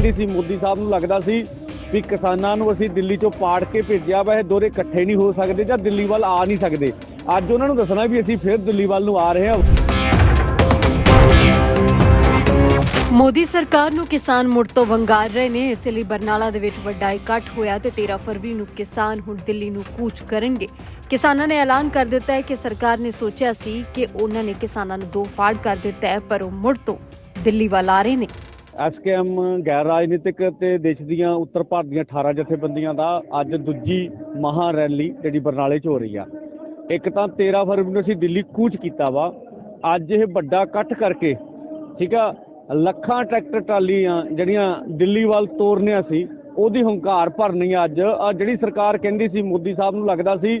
ਕਹਿੰਦੀ ਸੀ, ਮੋਦੀ ਸਾਹਿਬ ਨੂੰ ਲੱਗਦਾ ਸੀ ਵੀ ਕਿਸਾਨਾਂ ਨੂੰ ਅਸੀਂ ਦਿੱਲੀ ਚੋਂ ਪਾੜ ਕੇ ਭੇਜਿਆ ਵਾ, ਇਹ ਦੋਰੇ ਇਕੱਠੇ ਨਹੀਂ ਹੋ ਸਕਦੇ ਜਾਂ ਦਿੱਲੀ ਵੱਲ ਆ ਨਹੀਂ ਸਕਦੇ। ਅੱਜ ਉਹਨਾਂ ਨੂੰ ਦੱਸਣਾ ਵੀ ਅਸੀਂ ਫਿਰ ਦਿੱਲੀ ਵੱਲ ਨੂੰ ਆ ਰਹੇ ਹਾਂ। ਮੋਦੀ ਸਰਕਾਰ ਨੂੰ ਕਿਸਾਨ ਮੁੜ ਤੋਂ ਵੰਗਾਰ ਰਹੇ ਨੇ, ਇਸ ਲਈ ਬਰਨਾਲਾ ਦੇ ਵਿੱਚ ਵੱਡਾ ਇਕੱਠ ਹੋਇਆ ਤੇ 13 ਫਰਵਰੀ ਨੂੰ ਕਿਸਾਨ ਹੁਣ ਦਿੱਲੀ ਨੂੰ ਕੂਚ ਕਰਨਗੇ। ਕਿਸਾਨਾਂ ਨੇ ਐਲਾਨ ਕਰ ਦਿੱਤਾ ਹੈ ਕਿ ਸਰਕਾਰ ਨੇ ਸੋਚਿਆ ਸੀ ਕਿ ਉਹਨਾਂ ਨੇ ਕਿਸਾਨਾਂ ਨੂੰ ਦੋ ਫਾੜ ਕਰ ਦਿੱਤਾ ਹੈ, ਪਰ ਉਹ ਮੁੜ ਤੋਂ ਦਿੱਲੀ ਵੱਲ ਆ ਰਹੇ ਨੇ। ਐਸਕੇਐਮ ਗੈਰ ਰਾਜਨੀਤਿਕ ਤੇ ਦੇਸ਼ ਦੀਆਂ ਉੱਤਰ ਭਾਰਤ ਦੀਆਂ 18 ਜਥੇਬੰਦੀਆਂ ਦਾ ਅੱਜ ਦੂਜੀ ਮਹਾ ਰੈਲੀ ਜਿਹੜੀ ਬਰਨਾਲੇ 'ਚ ਹੋ ਰਹੀ ਆ। ਇੱਕ ਤਾਂ 13 ਫਰਵਰੀ ਨੂੰ ਅਸੀਂ ਦਿੱਲੀ ਕੂਚ ਕੀਤਾ ਵਾ। ਅੱਜ ਇਹ ਵੱਡਾ ਇਕੱਠ ਕਰਕੇ, ਠੀਕ ਆ, ਲੱਖਾਂ ਟਰੈਕਟਰ ਟਰਾਲੀਆਂ ਜਿਹੜੀਆਂ ਦਿੱਲੀ ਵੱਲ ਤੋਰਨੀਆਂ ਸੀ, ਉਹਦੀ ਹੰਕਾਰ ਭਰਨੀ ਅੱਜ। ਆ ਜਿਹੜੀ ਸਰਕਾਰ ਕਹਿੰਦੀ ਸੀ, ਮੋਦੀ ਸਾਹਿਬ ਨੂੰ ਲੱਗਦਾ ਸੀ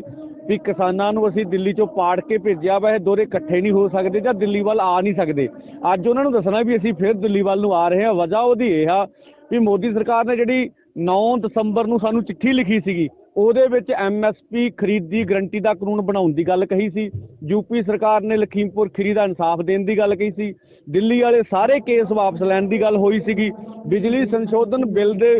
ਵੀ ਕਿਸਾਨਾਂ ਨੂੰ ਅਸੀਂ ਦਿੱਲੀ ਚੋਂ ਪਾੜ ਕੇ ਭੇਜਿਆ ਵਾ, ਇਹ ਦੋਰੇ ਇਕੱਠੇ ਨਹੀਂ ਹੋ ਸਕਦੇ ਜਾਂ ਦਿੱਲੀ ਵੱਲ ਆ ਨਹੀਂ ਸਕਦੇ। ਅੱਜ ਉਹਨਾਂ ਨੂੰ ਦੱਸਣਾ ਵੀ ਅਸੀਂ ਫਿਰ ਦਿੱਲੀ ਵੱਲ ਨੂੰ ਆ ਰਹੇ ਹਾਂ। ਵਜ੍ਹਾ ਉਹਦੀ ਇਹ ਆ ਵੀ ਮੋਦੀ ਸਰਕਾਰ ਨੇ ਜਿਹੜੀ 9 ਦਸੰਬਰ ਨੂੰ ਸਾਨੂੰ ਚਿੱਠੀ ਲਿਖੀ ਸੀਗੀ, ਉਹਦੇ ਵਿੱਚ ਐਮਐਸਪੀ ਖਰੀਦ ਦੀ ਗਰੰਟੀ ਦਾ ਕਾਨੂੰਨ ਬਣਾਉਣ ਦੀ ਗੱਲ ਕਹੀ ਸੀ। ਯੂਪੀ ਸਰਕਾਰ ਨੇ ਲਖੀਮਪੁਰ ਖੀਰੀ ਦਾ ਇਨਸਾਫ ਦੇਣ ਦੀ ਗੱਲ ਕਹੀ ਸੀ। ਦਿੱਲੀ ਵਾਲੇ ਸਾਰੇ ਕੇਸ ਵਾਪਸ ਲੈਣ ਦੀ ਗੱਲ ਹੋਈ ਸੀਗੀ। ਬਿਜਲੀ ਸੰਸ਼ੋਧਨ ਬਿੱਲ ਦੇ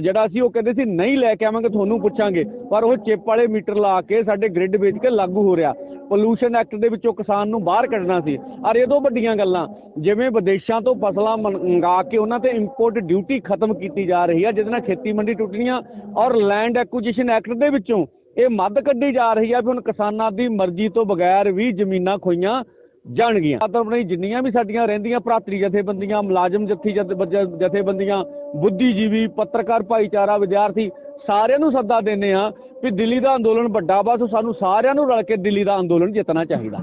ਜਿਹੜਾ ਸੀ ਉਹ ਕਹਿੰਦੇ ਸੀ, ਨਹੀਂ ਲੈ ਕੇ ਆਵਾਂਗੇ, ਤੁਹਾਨੂੰ ਪੁੱਛਾਂਗੇ। ਪਰ ਉਹ ਚਿੱਪ ਵਾਲੇ ਮੀਟਰ ਲਾ ਕੇ ਸਾਡੇ ਗ੍ਰਿਡ ਵੇਚ ਕੇ ਲਾਗੂ ਹੋ ਰਿਹਾ। ਪੋਲੂਸ਼ਨ ਐਕਟ ਦੇ ਵਿੱਚੋਂ ਕਿਸਾਨ ਨੂੰ ਬਾਹਰ ਕੱਢਣਾ ਸੀ। ਔਰ ਇਹ ਦੋ ਵੱਡੀਆਂ ਗੱਲਾਂ। ਜਿਵੇਂ ਵਿਦੇਸ਼ਾਂ ਤੋਂ ਫਸਲਾਂ ਮੰਗਾ ਕੇ ਉਹਨਾਂ ਤੇ ਇੰਪੋਰਟ ਡਿਊਟੀ ਖਤਮ ਕੀਤੀ ਜਾ ਰਹੀ ਹੈ ਜਿਹਦੇ ਨਾਲ ਖੇਤੀ ਮੰਡੀ ਟੁੱਟਣੀਆਂ ਔਰ ਲੈਂਡ ਐਕੁਜੀਸ਼ਨ ਐਕਟ ਦੇ ਵਿੱਚੋਂ ਇਹ ਮੱਦ ਕੱਢੀ ਜਾ ਰਹੀ ਹੈ ਵੀ ਹੁਣ ਕਿਸਾਨਾਂ ਦੀ ਮਰਜ਼ੀ ਤੋਂ ਬਗੈਰ ਵੀ ਜ਼ਮੀਨਾਂ ਖੋਈਆਂ। ਜਾਣਗੀਆਂ। ਮਤਲਬ ਜਿੰਨੀਆਂ ਵੀ ਸਾਡੀਆਂ ਰਹਿੰਦੀਆਂ ਭਰਾਤਰੀ ਜਥੇਬੰਦੀਆਂ, ਮੁਲਾਜ਼ਮ ਜੱਥੀ ਜਥ- ਜਥੇਬੰਦੀਆਂ, ਬੁੱਧੀਜੀਵੀ, ਪੱਤਰਕਾਰ ਭਾਈਚਾਰਾ, ਵਿਦਿਆਰਥੀ, ਸਾਰਿਆਂ ਨੂੰ ਸੱਦਾ ਦਿੰਦੇ ਆ ਵੀ ਦਿੱਲੀ ਦਾ ਅੰਦੋਲਨ ਵੱਡਾ ਵਾ ਸੋ ਸਾਨੂੰ ਸਾਰਿਆਂ ਨੂੰ ਰਲ ਕੇ ਦਿੱਲੀ ਦਾ ਅੰਦੋਲਨ ਜਿੱਤਣਾ ਚਾਹੀਦਾ।